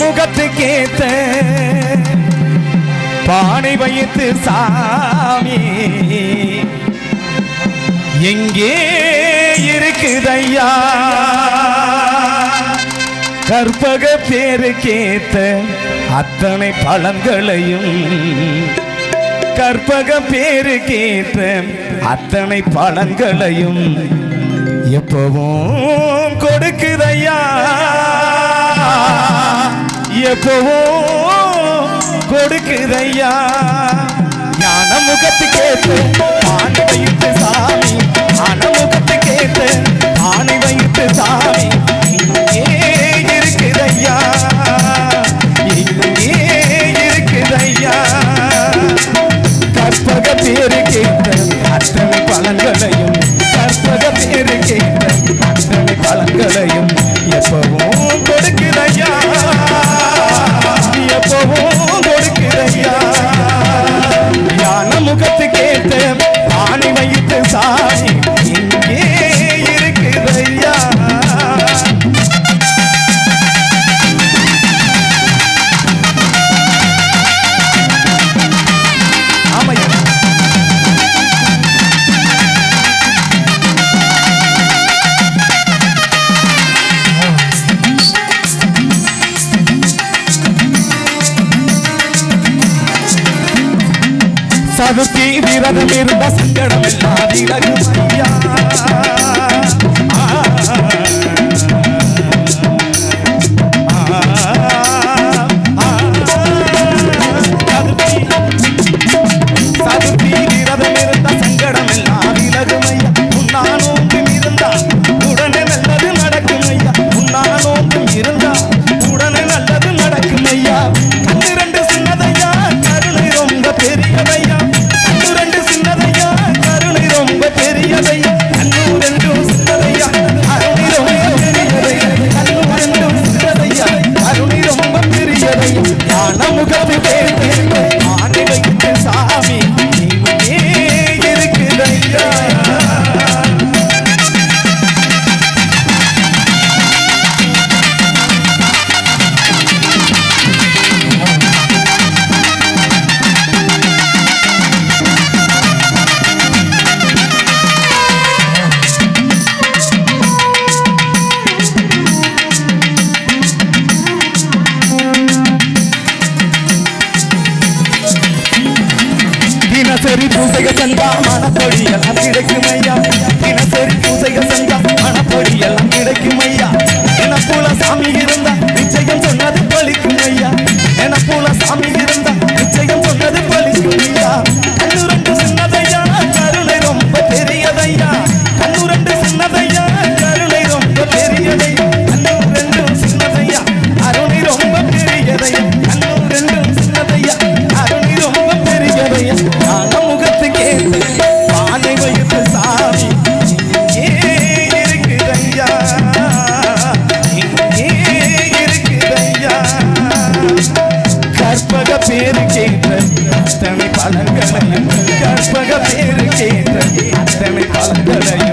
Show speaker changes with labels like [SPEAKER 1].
[SPEAKER 1] முகத்துக்கேத்த பானை வைத்து சாமி. எங்கே இருக்குதையா? கற்பக பேருக்கேத்த அத்தனை பழங்களையும் கற்பக பேருக்கேத்த அத்தனை பழங்களையும் எப்பவும் கொடுக்குதையா? எப்பவோ கொடுக்குதையா? ஞான முகத்துக்கேற்று ஆணை வைத்து சாமி ஞான முகத்துக்கேற்று ஆணை வைத்து சாமி இருக்குதையா? இங்கே இருக்குதையா? கற்பக பேருக்கேற்ற அத்தனை பலன்களையும் கற்பக பேருக்கேற்ற அத்தனை பலன்களையும் எப்பவும் சதுர்த்தி விரதம் இருந்த சங்கடம் எல்லாம் விலகும் ஐயா Happy birthday. தினசரி பூசைய சந்தா மணப்பொழி எல்லாம் கிடைக்கும் ஐயா தினசரி பூசைய சந்தா மணப்பொழி எல்லாம் கிடைக்கும் ஐயா Yeah, yeah.